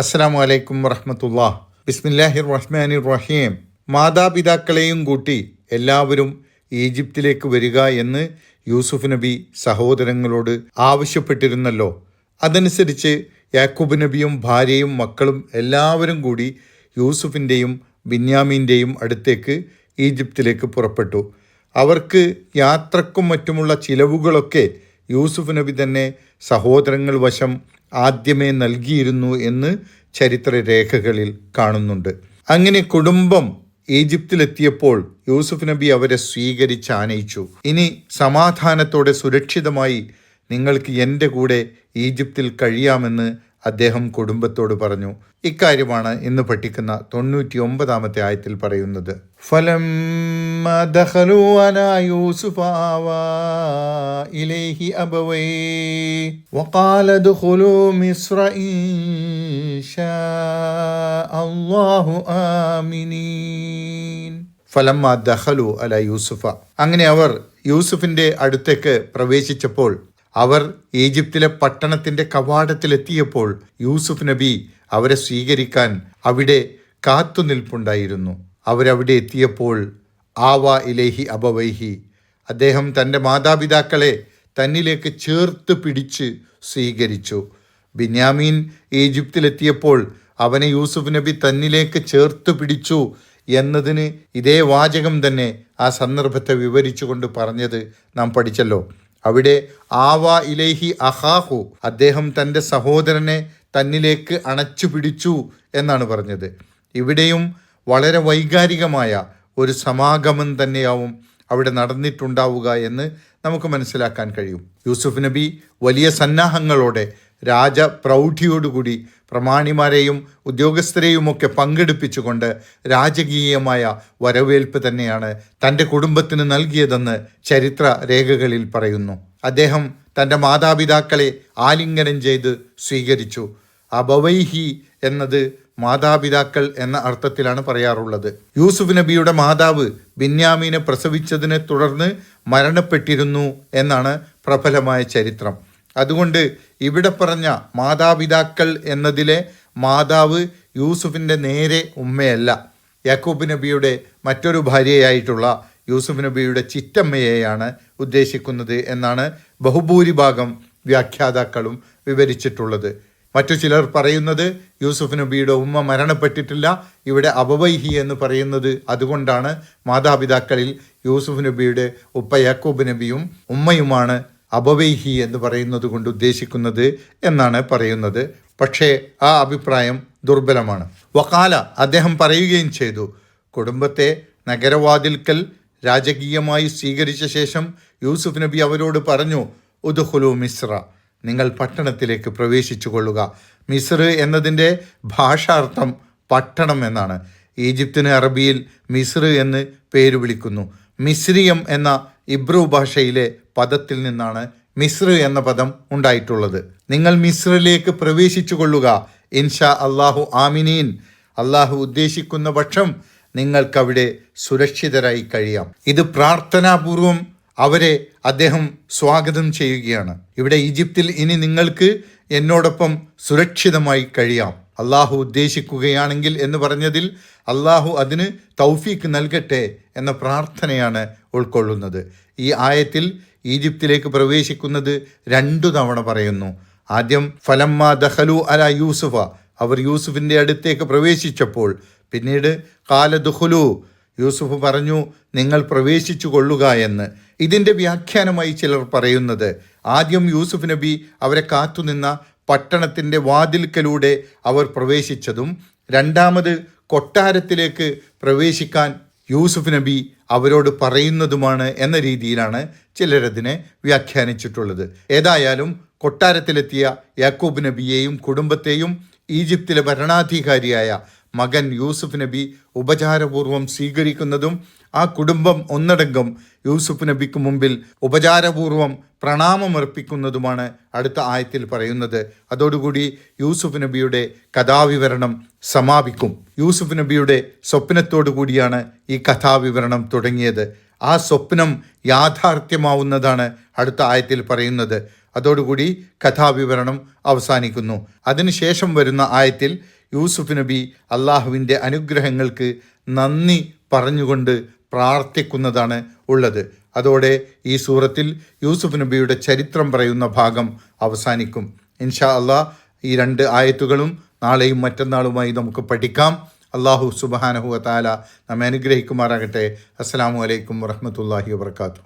അസ്സാം വലൈക്കും വറഹമത്തുള്ള ബിസ്മില്ലാഹിർ റഹ്മാൻ റഹീം മാതാപിതാക്കളെയും കൂട്ടി എല്ലാവരും ഈജിപ്തിലേക്ക് വരിക എന്ന് യൂസുഫ് നബി സഹോദരങ്ങളോട് ആവശ്യപ്പെട്ടിരുന്നല്ലോ. അതനുസരിച്ച് യാക്കൂബ് നബിയും ഭാര്യയും മക്കളും എല്ലാവരും കൂടി യൂസുഫിന്റെയും ബിന്യാമീന്റെയും അടുത്തേക്ക് ഈജിപ്തിലേക്ക് പുറപ്പെട്ടു. അവർക്ക് യാത്രക്കും മറ്റുമുള്ള ചിലവുകളൊക്കെ യൂസുഫ് നബി തന്നെ സഹോദരങ്ങൾ വശം ആദ്യമേ നൽകിയിരുന്നു എന്ന് ചരിത്രരേഖകളിൽ കാണുന്നുണ്ട്. അങ്ങനെ കുടുംബം ഈജിപ്തിലെത്തിയപ്പോൾ യൂസുഫ് നബി അവരെ സ്വീകരിച്ച് ആനയിച്ചു ഇനി സമാധാനത്തോടെ സുരക്ഷിതമായി നിങ്ങൾക്ക് എന്റെ കൂടെ ഈജിപ്തിൽ കഴിയാമെന്ന് അദ്ദേഹം കുടുംബത്തോട് പറഞ്ഞു ഇക്കാര്യമാണ് ഇന്ന് പഠിക്കുന്ന തൊണ്ണൂറ്റി ഒമ്പതാമത്തെ ആയത്തിൽ പറയുന്നത്. ഫലം ഫലം അല യൂസുഫ. അങ്ങനെ അവർ യൂസുഫിന്റെ അടുത്തേക്ക് പ്രവേശിച്ചപ്പോൾ അവർ ഈജിപ്തിലെ പട്ടണത്തിന്റെ കവാടത്തിലെത്തിയപ്പോൾ യൂസുഫ് നബി അവരെ സ്വീകരിക്കാൻ അവിടെ കാത്തുനിൽപ്പുണ്ടായിരുന്നു. അവരവിടെ എത്തിയപ്പോൾ ആവ ഇലേഹി അബവൈഹി അദ്ദേഹം തന്റെ മാതാപിതാക്കളെ തന്നിലേക്ക് ചേർത്ത് പിടിച്ച് സ്വീകരിച്ചു. ബിന്യാമീൻ ഈജിപ്തിലെത്തിയപ്പോൾ അവനെ യൂസുഫ് നബി തന്നിലേക്ക് ചേർത്ത് പിടിച്ചു എന്നതിന് ഇതേ വാചകം തന്നെ ആ സന്ദർഭത്തെ വിവരിച്ചുകൊണ്ട് പറഞ്ഞത് നാം പഠിച്ചല്ലോ. അവിടെ ആവ ഇലേഹി അഹാഹു അദ്ദേഹം തന്റെ സഹോദരനെ തന്നിലേക്ക് അണച്ചു പിടിച്ചു എന്നാണ് പറഞ്ഞത്. ഇവിടെയും വളരെ വൈകാരികമായ ഒരു സമാഗമം തന്നെയാവും അവിടെ നടന്നിട്ടുണ്ടാവുക എന്ന് നമുക്ക് മനസ്സിലാക്കാൻ കഴിയും. യൂസുഫ് നബി വലിയ സന്നാഹങ്ങളോടെ രാജപ്രൗഢിയോടുകൂടി പ്രമാണിമാരെയും ഉദ്യോഗസ്ഥരെയുമൊക്കെ പങ്കെടുപ്പിച്ചുകൊണ്ട് രാജകീയമായ വരവേൽപ്പ് തന്നെയാണ് തന്റെ കുടുംബത്തിന് നൽകിയതെന്ന് ചരിത്ര രേഖകളിൽ പറയുന്നു. അദ്ദേഹം തന്റെ മാതാപിതാക്കളെ ആലിംഗനം ചെയ്ത് സ്വീകരിച്ചു. അബവൈഹി എന്നത് മാതാപിതാക്കൾ എന്ന അർത്ഥത്തിലാണ് പറയാറുള്ളത്. യൂസുഫ് നബിയുടെ മാതാവ് ബിന്യാമീനെ പ്രസവിച്ചതിനെ തുടർന്ന് മരണപ്പെട്ടിരുന്നു എന്നാണ് പ്രബലമായ ചരിത്രം. അതുകൊണ്ട് ഇവിടെ പറഞ്ഞ മാതാപിതാക്കൾ എന്നതിലെ മാതാവ് യൂസുഫിന്റെ നേരെ ഉമ്മയല്ല. യാക്കൂബ് നബിയുടെ മറ്റൊരു ഭാര്യയായിട്ടുള്ള യൂസുഫ് നബിയുടെ ചിറ്റമ്മയെയാണ് ഉദ്ദേശിക്കുന്നത് എന്നാണ് ബഹുഭൂരിഭാഗം വ്യാഖ്യാതാക്കളും വിവരിച്ചിട്ടുള്ളത്. മറ്റു ചിലർ പറയുന്നത് യൂസുഫ് നബിയുടെ ഉമ്മ മരണപ്പെട്ടിട്ടില്ല ഇവിടെ അപവൈഹി എന്ന് പറയുന്നത് അതുകൊണ്ടാണ് മാതാപിതാക്കളിൽ യൂസുഫ് നബിയുടെ ഉപ്പ യാക്കൂബ് നബിയും ഉമ്മയുമാണ് അബവൈഹി എന്ന് പറയുന്നത് കൊണ്ട് ഉദ്ദേശിക്കുന്നത് എന്നാണ് പറയുന്നത്. പക്ഷേ ആ അഭിപ്രായം ദുർബലമാണ്. വക്കാല അദ്ദേഹം പറയുകയും ചെയ്തു കുടുംബത്തെ നഗരവാതിൽക്കൽ രാജകീയമായി സ്വീകരിച്ച ശേഷം യൂസുഫ് നബി അവരോട് പറഞ്ഞു ഉദുഹുലു മിശ്ര നിങ്ങൾ പട്ടണത്തിലേക്ക് പ്രവേശിച്ചു കൊള്ളുക. മിസ്ർ എന്നതിന്റെ ഭാഷാർത്ഥം പട്ടണം എന്നാണ്. ഈജിപ്തിന് അറബിയിൽ മിസ്ർ എന്ന് പേര് വിളിക്കുന്നു. മിശ്രിയം എന്ന ഇബ്രു ഭാഷയിലെ പദത്തിൽ നിന്നാണ് മിസ്ർ എന്ന പദം ഉണ്ടായിട്ടുള്ളത്. നിങ്ങൾ മിസ്രിലേക്ക് പ്രവേശിച്ചു കൊള്ളുക. ഇൻഷാ അള്ളാഹു ആമിനീൻ. അള്ളാഹു ഉദ്ദേശിക്കുന്ന പക്ഷം നിങ്ങൾക്കവിടെ സുരക്ഷിതരായി കഴിയാം. ഇത് പ്രാർത്ഥനാപൂർവം അവരെ അദ്ദേഹം സ്വാഗതം ചെയ്യുകയാണ്. ഇവിടെ ഈജിപ്തിൽ ഇനി നിങ്ങൾക്ക് എന്നോടൊപ്പം സുരക്ഷിതമായി കഴിയാം. അള്ളാഹു ഉദ്ദേശിക്കുകയാണെങ്കിൽ എന്ന് പറഞ്ഞതിൽ അള്ളാഹു അതിന് തൗഫീക്ക് നൽകട്ടെ എന്ന പ്രാർത്ഥനയാണ് ഉൾക്കൊള്ളുന്നത്. ഈ ആയത്തിൽ ഈജിപ്തിലേക്ക് പ്രവേശിക്കുന്നത് രണ്ടു തവണ പറയുന്നു. ആദ്യം ഫലമ്മ ദഹലു അല യൂസുഫ. അവർ യൂസുഫിന്റെ അടുത്തേക്ക് പ്രവേശിച്ചപ്പോൾ. പിന്നീട് കാല ദുഹുലു യൂസുഫ് പറഞ്ഞു നിങ്ങൾ പ്രവേശിച്ചു കൊള്ളുക എന്ന്. ഇതിന്റെ വ്യാഖ്യാനമായി ചിലർ പറയുന്നത് ആദ്യം യൂസുഫ് നബി അവരെ കാത്തുനിന്ന പട്ടണത്തിന്റെ വാതിൽക്കലൂടെ അവർ പ്രവേശിച്ചതും രണ്ടാമത് കൊട്ടാരത്തിലേക്ക് പ്രവേശിക്കാൻ യൂസുഫ് നബി അവരോട് പറയുന്നതുമാണ് എന്ന രീതിയിലാണ് ചിലരതിനെ വ്യാഖ്യാനിച്ചിട്ടുള്ളത്. ഏതായാലും കൊട്ടാരത്തിലെത്തിയ യാക്കൂബ് നബിയെയും കുടുംബത്തെയും ഈജിപ്തിലെ ഭരണാധികാരിയായ മകൻ യൂസുഫ് നബി ഉപചാരപൂർവം സ്വീകരിക്കുന്നതും ആ കുടുംബം ഒന്നടങ്കം യൂസുഫ് നബിക്ക് മുമ്പിൽ ഉപചാരപൂർവം പ്രണാമമർപ്പിക്കുന്നതുമാണ് അടുത്ത ആയത്തിൽ പറയുന്നത്. അതോടുകൂടി യൂസുഫ് നബിയുടെ കഥാവിവരണം സമാപിക്കും. യൂസുഫ് നബിയുടെ സ്വപ്നത്തോടു കൂടിയാണ് ഈ കഥാവിവരണം തുടങ്ങിയത്. ആ സ്വപ്നം യാഥാർത്ഥ്യമാവുന്നതാണ് അടുത്ത ആയത്തിൽ പറയുന്നത്. അതോടുകൂടി കഥാവിവരണം അവസാനിക്കുന്നു. അതിനുശേഷം വരുന്ന ആയത്തിൽ യൂസുഫ് നബി അള്ളാഹുവിന്റെ അനുഗ്രഹങ്ങൾക്ക് നന്ദി പറഞ്ഞുകൊണ്ട് പ്രാർത്ഥിക്കുന്നതാണ് ഉള്ളത്. അതോടെ ഈ സൂറത്തിൽ യൂസുഫ് നബിയുടെ ചരിത്രം പറയുന്ന ഭാഗം അവസാനിക്കും. ഇൻഷാ അള്ളാഹ് ഈ രണ്ട് ആയത്തുകളും നാളെയും മറ്റന്നാളുമായി നമുക്ക് പഠിക്കാം. അള്ളാഹു സുബാനഹു താല നമ്മെ അനുഗ്രഹിക്കുമാറാകട്ടെ. അസ്സാം വലൈക്കും വറഹമത്തല്ലാഹി വാത്തു